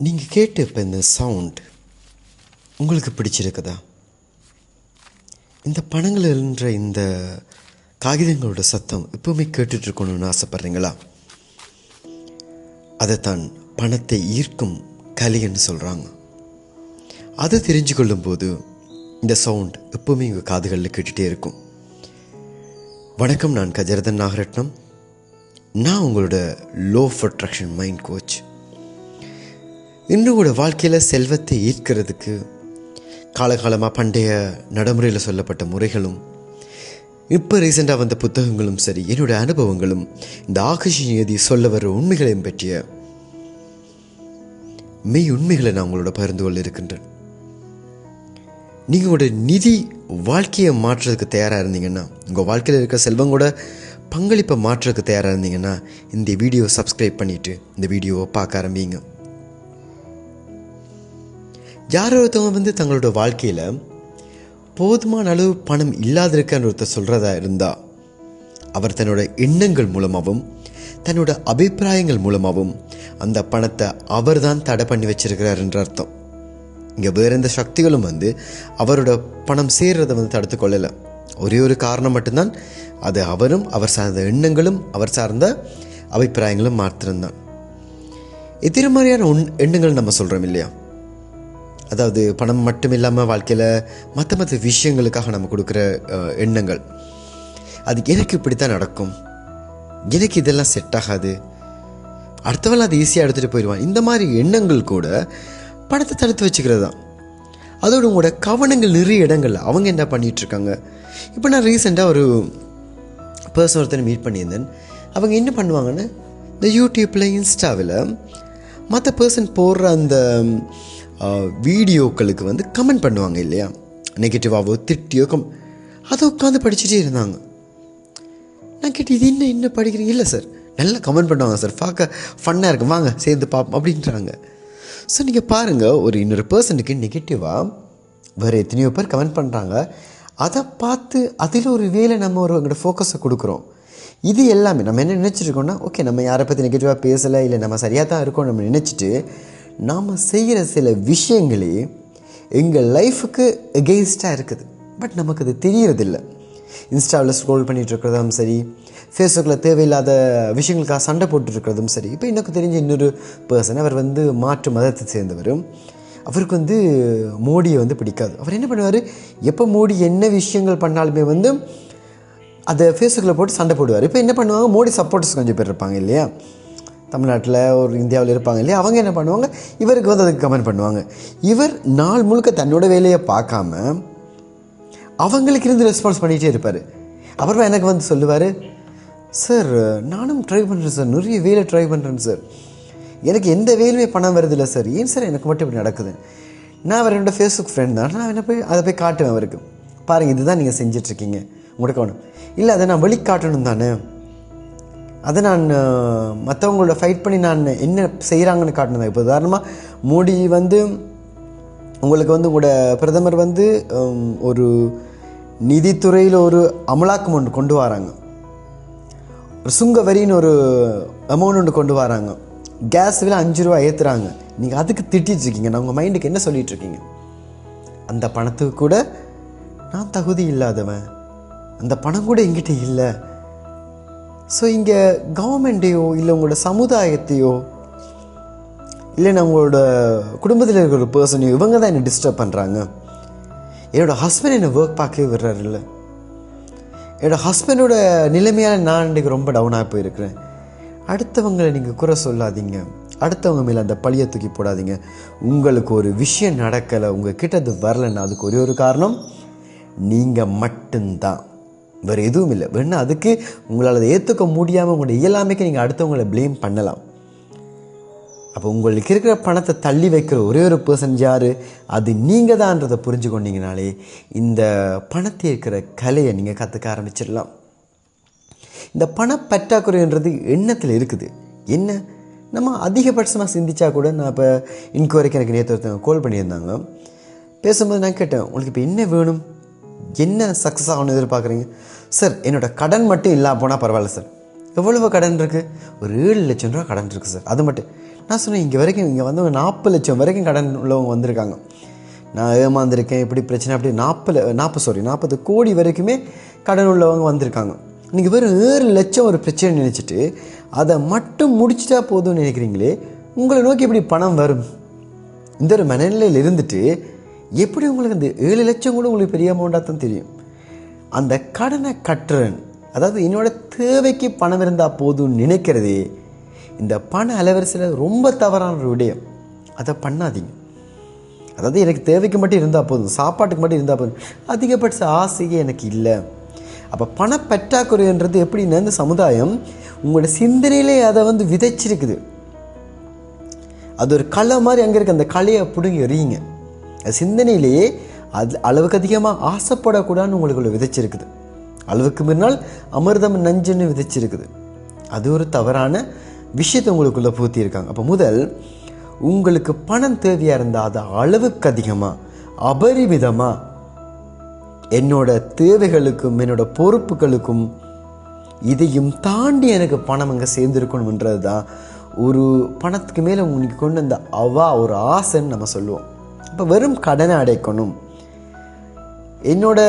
நீங்கள் கேட்டு இப்போ இந்த சவுண்ட் உங்களுக்கு பிடிச்சிருக்குதா? இந்த பணங்கள்ன்ற இந்த காகிதங்களோட சத்தம் எப்பவுமே கேட்டுட்ருக்கணும்னு ஆசைப்பட்றீங்களா? அதைத்தான் பணத்தை ஈர்க்கும் கலின்னு சொல்கிறாங்க அதை தெரிஞ்சு கொள்ளும்போது இந்த சவுண்ட் எப்பவுமே உங்கள் காதுகளில் கேட்டுகிட்டே இருக்கும். வணக்கம் நான் கஜரதன் நாகரட்னம். நான் உங்களோட law of attraction mind coach இன்னும் கூட வாழ்க்கையில் செல்வத்தை ஈர்க்கிறதுக்கு காலகாலமாக பண்டைய நடைமுறையில் சொல்லப்பட்ட முறைகளும் இப்போ ரீசெண்டாக வந்த புத்தகங்களும் சரி என்னோட அனுபவங்களும் இந்த ஆகர்ஷி நியதி சொல்ல வர உண்மைகளையும் பற்றிய மெய் உண்மைகளை நான் உங்களோட பகிர்ந்து கொள்ள இருக்கின்றேன். நீங்கள் உங்களோட நிதி வாழ்க்கையை மாற்றுறதுக்கு தயாராக இருந்தீங்கன்னா உங்கள் வாழ்க்கையில் இருக்க செல்வம் கூட பங்களிப்பை மாற்றுறதுக்கு தயாராக இருந்தீங்கன்னா இந்த வீடியோவை சப்ஸ்கிரைப் பண்ணிவிட்டு இந்த வீடியோவை பார்க்க ஆரம்பிங்க. யாரோ ஒருத்தவங்க வந்து தங்களோட வாழ்க்கையில் போதுமான அளவு பணம் இல்லாதிருக்கன்னு ஒருத்தர் சொல்கிறதா இருந்தால் அவர் தன்னோட எண்ணங்கள் மூலமாகவும் தன்னோட அபிப்பிராயங்கள் மூலமாகவும் அந்த பணத்தை அவர் தான் தடை பண்ணி வச்சிருக்கிறார் என்ற அர்த்தம். இங்கே வேறு எந்த சக்திகளும் வந்து அவரோட பணம் சேர்றதை வந்து தடுத்து கொள்ளலை. ஒரே ஒரு காரணம் மட்டும்தான் அது அவரும் அவர் சார்ந்த எண்ணங்களும் அவர் சார்ந்த அபிப்பிராயங்களும் மாத்திரம்தான். எதிர் மாதிரியான உண் எண்ணங்கள் நம்ம சொல்கிறோம் இல்லையா? அதாவது பணம் மட்டும் இல்லாமல் வாழ்க்கையில் மற்ற மற்ற விஷயங்களுக்காக நம்ம கொடுக்குற எண்ணங்கள். அது எனக்கு இப்படி தான் நடக்கும். எனக்கு இதெல்லாம் செட் ஆகாது. அடுத்தவன் அது ஈஸியாக எடுத்துகிட்டு போயிடுவான். இந்த மாதிரி எண்ணங்கள் கூட பணத்தை தடுத்து வச்சுக்கிறது தான். அதோட உங்களோட கவனங்கள் நிறைய இடங்கள்ல அவங்க என்ன பண்ணிகிட்ருக்காங்க இப்போ நான் ரீசெண்டாக ஒரு பர்சன் ஒருத்தனை மீட் பண்ணியிருந்தேன். அவங்க என்ன பண்ணுவாங்கன்னு இந்த யூடியூப்பில் இன்ஸ்டாவில் மற்ற பர்சன் போடுற அந்த வீடியோக்களுக்கு வந்து கமெண்ட் பண்ணுவாங்க இல்லையா? நெகட்டிவாகவோ திட்டியோ கம் அதை உட்காந்து படிச்சுட்டே இருந்தாங்க. நான் கேட்டு இது என்ன என்ன படிக்கிறீங்க? இல்லை சார் நல்லா கமெண்ட் பண்ணுவாங்க சார். பார்க்க ஃபன்னாக இருக்கும் வாங்க சேர்ந்து பார்ப்போம் அப்படின்றாங்க. ஸோ நீங்கள் பாருங்கள் ஒரு இன்னொரு பர்சனுக்கு நெகட்டிவாக வேறு எத்தனையோ பேர் கமெண்ட் பண்ணுறாங்க அதை பார்த்து அதில் ஒரு வேலை நம்ம ஒரு எங்களோட ஃபோக்கஸை கொடுக்குறோம். இது எல்லாமே நம்ம என்ன நினச்சிருக்கோம்னா ஓகே நம்ம யாரை பற்றி நெகட்டிவாக பேசலை இல்லை நம்ம சரியாக தான் இருக்கோம் நம்ம நினச்சிட்டு நாம் செய்கிற சில விஷயங்களே எங்கள் லைஃபுக்கு எகெயின்ஸ்டாக இருக்குது. பட் நமக்கு அது தெரியறதில்லை. இன்ஸ்டாவில் ஸ்க்ரோல் பண்ணிட்டு இருக்கிறதும் சரி ஃபேஸ்புக்கில் தேவையில்லாத விஷயங்களுக்காக சண்டை போட்டுருக்கிறதும் சரி இப்போ எனக்கு தெரிஞ்ச இன்னொரு பர்சன் அவர் வந்து மாற்று மதத்தை சேர்ந்தவர். அவருக்கு வந்து மோடியை வந்து பிடிக்காது. அவர் என்ன பண்ணுவார்? எப்போ மோடி என்ன விஷயங்கள் பண்ணாலுமே வந்து அதை ஃபேஸ்புக்கில் போட்டு சண்டை போடுவார். இப்போ என்ன பண்ணுவாங்க? மோடி சப்போர்ட்டர்ஸ் கொஞ்சம் பேர் இருப்பாங்க இல்லையா? தமிழ்நாட்டில் ஒரு இந்தியாவில் இருப்பாங்க இல்லையா? அவங்க என்ன பண்ணுவாங்க? இவருக்கு வந்து அதுக்கு கமெண்ட் பண்ணுவாங்க. இவர் நாள் முழுக்க தன்னோட வேலையை பார்க்காம அவங்களுக்கு இருந்து ரெஸ்பான்ஸ் பண்ணிகிட்டே இருப்பார். அப்புறமா எனக்கு வந்து சொல்லுவார் சார் நானும் ட்ரை பண்ணுறேன் சார் நிறைய வேலை ட்ரை பண்ணுறேன் சார் எனக்கு எந்த வேலையுமே பணம் வருதில்லை சார் ஏன் சார் எனக்கு மட்டும் இப்படி நடக்குது. நான் அவர் என்னோடய ஃபேஸ்புக் ஃப்ரெண்ட் தான். நான் என்ன போய் அதை போய் காட்டுவேன் அவருக்கு. பாருங்கள் இதுதான் நீங்கள் செஞ்சிட்ருக்கீங்க உங்களுக்கு கவனம். இல்லை அதை நான் வெளிக்காட்டணும் தானே? அதை நான் மற்றவங்களோட ஃபைட் பண்ணி நான் என்ன செய்கிறாங்கன்னு காட்டினது? இப்போ உதாரணமாக மோடி வந்து உங்களுக்கு வந்து உங்களோட பிரதமர் வந்து ஒரு நிதித்துறையில் ஒரு அமலாக்கம் ஒன்று கொண்டு வராங்க. ஒரு சுங்க வரின்னு ஒரு அமௌண்ட் ஒன்று கொண்டு வராங்க. கேஸ் விலை அஞ்சு ரூபா ஏற்றுறாங்க நீங்கள் அதுக்கு திட்டிட்டுருக்கீங்க நான் உங்கள் மைண்டுக்கு என்ன சொல்லிகிட்ருக்கீங்க அந்த பணத்துக்கு கூட நான் தகுதி இல்லாதவன். அந்த பணம் கூட என்கிட்ட இல்லை. ஸோ இங்கே கவர்மெண்ட்டையோ இல்லை உங்களோட சமுதாயத்தையோ இல்லை நான் உங்களோட குடும்பத்தில் இருக்கிற ஒரு பர்சனையோ இவங்க தான் என்னை டிஸ்டர்ப் பண்ணுறாங்க என்னோட ஹஸ்பண்ட் என்னை ஒர்க் பார்க்கவே விடுறாரு இல்லை என்னோட ஹஸ்பண்டோட நிலைமையால் நான் இன்றைக்கு ரொம்ப டவுனாக போயிருக்கிறேன். அடுத்தவங்களை நீங்கள் குறை சொல்லாதீங்க. அடுத்தவங்க மேலே அந்த பழியை தூக்கி போடாதீங்க. உங்களுக்கு ஒரு விஷயம் நடக்கலை உங்கள் கிட்ட அது வரலைன்னா அதுக்கு ஒரே ஒரு காரணம் நீங்கள் மட்டும்தான். வேறு எதுவும் இல்லை. வேணா அதுக்கு உங்களால் அதை ஏற்றுக்க முடியாமல் உங்களோட இயலாமைக்கு நீங்கள் அடுத்தவங்களை ப்ளேம் பண்ணலாம். அப்போ உங்களுக்கு இருக்கிற பணத்தை தள்ளி வைக்கிற ஒரே ஒரு பர்சன் யார்? அது நீங்கள் தான்றதை புரிஞ்சு கொண்டீங்கனாலே இந்த பணத்தை இருக்கிற கலையை நீங்கள் கற்றுக்க ஆரம்பிச்சிடலாம். இந்த பண பற்றாக்குறைன்றது எண்ணத்தில் இருக்குது. என்ன? நம்ம அதிகபட்சமாக சிந்திச்சா கூட நான் இப்போ இன்கொயரிக்கு எனக்கு நேற்று ஒருத்தவங்க கால் பண்ணியிருந்தாங்க. பேசும்போது நான் கேட்டேன் உங்களுக்கு இப்போ என்ன வேணும்? என்ன சக்ஸஸ் ஆகணும்னு எதிர்பார்க்குறீங்க? சார் என்னோட கடன் மட்டும் இல்லாமல் போனால் பரவாயில்ல சார் எவ்வளவு கடன் இருக்குது ஒரு ஏழு லட்சம் ரூபா கடன் இருக்குது சார் அது மட்டும். நான் சொன்னேன் இங்கே வரைக்கும் இங்கே வந்தவங்க நாற்பது லட்சம் வரைக்கும் கடன் உள்ளவங்க வந்திருக்காங்க. நான் ஏமாந்துருக்கேன் இப்படி பிரச்சனை அப்படி நாற்பது நாற்பது சாரி நாற்பது கோடி வரைக்குமே கடன் உள்ளவங்க வந்திருக்காங்க. நீங்கள் வெறும் ஏழு லட்சம் ஒரு பிரச்சனை நினச்சிட்டு அதை மட்டும் முடிச்சிட்டா போதும்னு நினைக்கிறீங்களே உங்களை நோக்கி எப்படி பணம் வரும்? இந்த ஒரு மனநிலையில் இருந்துட்டு எப்படி உங்களுக்கு அந்த ஏழு லட்சம் கூட உங்களுக்கு பெரிய அமௌண்ட்டாக தான் தெரியும்? அந்த கடனை கட்டுறன் அதாவது என்னோட தேவைக்கு பணம் இருந்தால் போதும்னு நினைக்கிறதே இந்த பண அலவரிசையில் ரொம்ப தவறான ஒரு விடயம். அதை பண்ணாதீங்க. அதாவது எனக்கு தேவைக்கு மட்டும் இருந்தால் போதும் சாப்பாட்டுக்கு மட்டும் இருந்தால் போதும் அதிகபட்ச ஆசையே எனக்கு இல்லை. அப்போ பணப்பற்றாக்குறைன்றது எப்படின்னா இந்த சமுதாயம் உங்களோட சிந்தனையிலே அதை வந்து விதைச்சிருக்குது. அது ஒரு களை மாதிரி அங்கே இருக்க அந்த கலையை பிடுங்கி எறியுங்க. சிந்தனையிலேயே அது அளவுக்கு அதிகமாக ஆசைப்படக்கூடாதுன்னு உங்களுக்குள்ள விதைச்சிருக்குது. அளவுக்கு முன்னால் அமிர்தம் நஞ்சுன்னு விதைச்சிருக்குது. அது ஒரு தவறான விஷயத்தை உங்களுக்குள்ளே பூத்தியிருக்காங்க அப்போ முதல் உங்களுக்கு பணம் தேவையாக இருந்தால் அது அளவுக்கு அதிகமாக அபரிமிதமாக என்னோட தேவைகளுக்கும் என்னோட பொறுப்புகளுக்கும் இதையும் தாண்டி எனக்கு பணம் அங்கே சேர்ந்துருக்கணுன்றது தான் ஒரு பணத்துக்கு மேலே உங்களுக்கு கொண்டு வந்த அவா ஒரு ஆசைன்னு நம்ம சொல்லுவோம். இப்போ வெறும் கடனை அடைக்கணும். என்னோட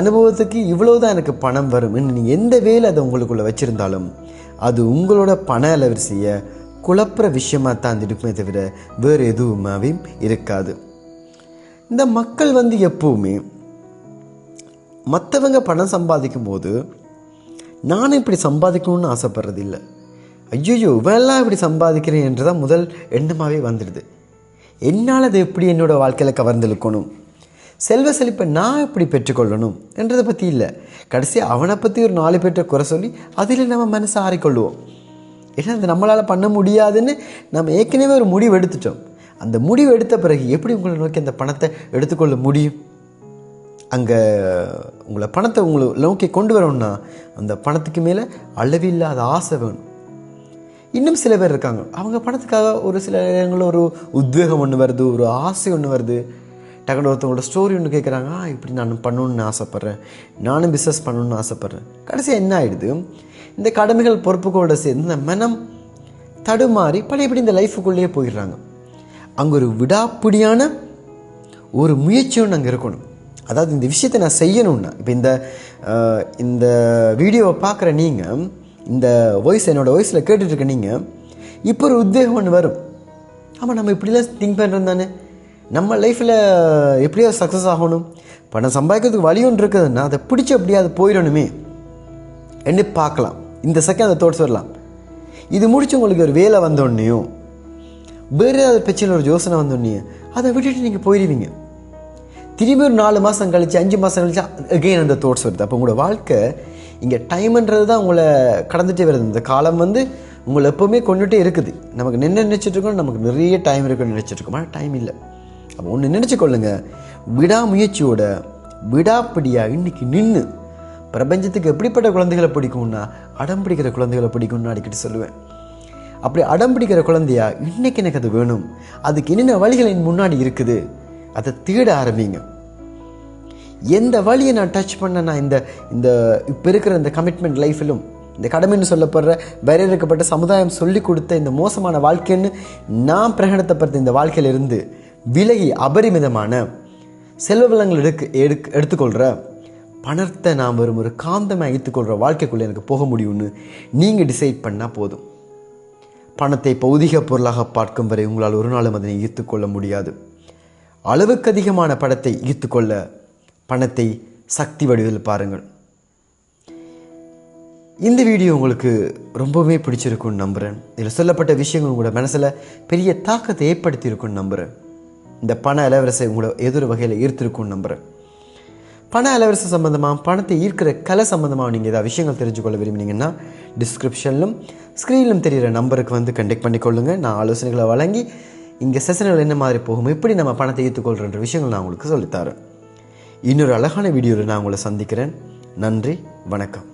அனுபவத்துக்கு இவ்வளோ தான் எனக்கு பணம் வரும். நீங்கள் எந்த வேலை அதை உங்களுக்குள்ளே வச்சுருந்தாலும் அது உங்களோட பண அலவரிசையை குழப்புற விஷயமாக தான் இருக்குமே தவிர வேறு எதுவுமாவே இருக்காது. இந்த மக்கள் வந்து எப்பவுமே மற்றவங்க பணம் சம்பாதிக்கும் போது நானும் இப்படி சம்பாதிக்கணும்னு ஆசைப்படுறது இல்லை ஐயோ இவெல்லாம் இப்படி சம்பாதிக்கிறேன் என்று தான் முதல் எண்ணமாகவே வந்துடுது. என்னால் அது எப்படி என்னோடய வாழ்க்கையில் கவர்ந்தெழுக்கணும் செல்வ செழிப்பை நான் எப்படி பெற்றுக்கொள்ளணும் என்றதை பற்றி இல்லை. கடைசி அவனை பற்றி ஒரு நாலு பேர்கிட்ட குறை சொல்லி அதில் நம்ம மனசை ஆறிக்கொள்வோம். ஏன்னா அது நம்மளால் பண்ண முடியாதுன்னு நம்ம ஏற்கனவே ஒரு முடிவு எடுத்துட்டோம். அந்த முடிவு எடுத்த பிறகு எப்படி உங்களை நோக்கி அந்த பணத்தை எடுத்துக்கொள்ள முடியும்? அங்கே உங்களை பணத்தை உங்களை நோக்கி கொண்டு வரணும்னா அந்த பணத்துக்கு மேலே அளவில்லாத ஆசை வேணும். இன்னும் சில பேர் இருக்காங்க. அவங்க பணத்துக்காக ஒரு சில இடங்களில் ஒரு உத்வேகம் ஒன்று வருது ஒரு ஆசை ஒன்று வருது. டக்குனு ஒருத்தவங்களோட ஸ்டோரி ஒன்று கேட்குறாங்க ஆ இப்படி நான் பண்ணணுன்னு ஆசைப்பட்றேன். நானும் பிஸ்னஸ் பண்ணணும்னு ஆசைப்பட்றேன். கடைசியாக என்ன ஆகிடுது இந்த கடமைகள் பொறுப்புகளோட சேர்ந்து இந்த மனம் தடுமாறி பழையபடி இந்த லைஃபுக்குள்ளேயே போயிடுறாங்க. அங்கே ஒரு விடாப்பிடியான ஒரு முயற்சி ஒன்று அங்கே இருக்கணும். அதாவது இந்த விஷயத்தை நான் செய்யணும்னா இப்போ இந்த இந்த வீடியோவை பார்க்குற நீங்கள் இந்த வாய்ஸ் என்னோடய வாய்ஸில் கேட்டுட்ருக்க நீங்கள் இப்போ ஒரு உத்வேகம் ஒன்று வரும். ஆமாம் நம்ம இப்படிலாம் திங்க் பண்ணுறோம் தானே. நம்ம லைஃப்பில் எப்படியோ சக்ஸஸ் ஆகணும்? பணம் சம்பாதிக்கிறதுக்கு வழி ஒன்று இருக்குதுன்னா அதை பிடிச்சி அப்படியே அது போயிடணுமே. என்று பார்க்கலாம். இந்த செகண்ட் அந்த தோட்ஸ் வரலாம். இது முடிச்சு உங்களுக்கு ஒரு வேலை வந்தோடனையும் வேறு ஏதாவது பிரச்சனை ஒரு யோசனை வந்தோடனே அதை விட்டுட்டு நீங்கள் போயிடுவீங்க திரும்பி ஒரு நாலு மாதம் கழிச்சு அஞ்சு மாதம் கழிச்சு அகெயின் அந்த தோட்ஸ் வருது. அப்போ உங்களோட வாழ்க்கை இங்கே டைம்ன்றது தான் உங்களை கடந்துட்டே வருது. இந்த காலம் வந்து உங்களை எப்போவுமே கொண்டுகிட்டே இருக்குது. நமக்கு நின்று நினச்சிட்ருக்கோம் நமக்கு நிறைய டைம் இருக்குன்னு நினச்சிட்டு ஆனால் டைம் இல்லை. அப்போ ஒன்று நினச்சி கொள்ளுங்கள் விடாமுயற்சியோட விடாப்பிடியாக இன்றைக்கி நின்று பிரபஞ்சத்துக்கு எப்படிப்பட்ட குழந்தைகளை பிடிக்கும்னா அடம் பிடிக்கிற குழந்தைகளை பிடிக்கும்னு அடிக்கடி சொல்லுவேன். அப்படி அடம் பிடிக்கிற குழந்தையா இன்றைக்கி எனக்கு அது வேணும். அதுக்கு என்னென்ன வழிகள் என் முன்னாடி இருக்குது அதை தேட ஆரம்பிங்க. எந்த வழியை நான் டச் பண்ண நான் இந்த இந்த இப்போ இருக்கிற இந்த கமிட்மெண்ட் லைஃப்பிலும் இந்த கடமைன்னு சொல்லப்படுற வரையறுக்கப்பட்ட சமுதாயம் சொல்லி கொடுத்த இந்த மோசமான வாழ்க்கைன்னு நான் பிரகடனத்தைப்படுத்த இந்த வாழ்க்கையிலிருந்து விலகி அபரிமிதமான செல்வ வளங்கள் எடுக்க எடுக்க எடுத்துக்கொள்கிற பணத்தை நான் வரும் ஒரு காந்தமாக ஈர்த்துக்கொள்கிற வாழ்க்கைக்குள்ளே எனக்கு போக முடியும்னு நீங்கள் டிசைட் பண்ணால் போதும். பணத்தை பௌதிக பொருளாக பார்க்கும் வரை உங்களால் ஒரு நாளும் அதனை ஈர்த்துக்கொள்ள முடியாது. அளவுக்கு அதிகமான பணத்தை ஈர்த்துக்கொள்ள பணத்தை சக்தி வடிவில் பாருங்கள். இந்த வீடியோ உங்களுக்கு ரொம்பவே பிடிச்சிருக்கும்னு நம்புகிறேன் இதில் சொல்லப்பட்ட விஷயங்கள் உங்களோட மனசில் பெரிய தாக்கத்தை ஏற்படுத்தியிருக்குன்னு நம்புகிறேன் இந்த பண அலவரசை உங்களோட எதிர் வகையில் ஈர்த்திருக்கும்னு நம்புகிறேன் பண அலவரசை சம்மந்தமாக பணத்தை ஈர்க்கிற கலை சம்மந்தமாக நீங்கள் ஏதாவது விஷயங்கள் தெரிஞ்சுக்கொள்ள விரும்பினீங்கன்னா டிஸ்கிரிப்ஷனிலும் ஸ்க்ரீனிலும் தெரிகிற நம்பருக்கு வந்து கண்டெக்ட் பண்ணிக்கொள்ளுங்கள் நான் ஆலோசனைகளை வழங்கி இங்கே செஷன்கள் என்ன மாதிரி போகும் எப்படி நம்ம பணத்தை ஈர்த்துக்கொள்கிற விஷயங்கள் நான் உங்களுக்கு சொல்லித்தரேன் இன்னொரு அழகான வீடியோவில் நான் உங்களை சந்திக்கிறேன். நன்றி வணக்கம்.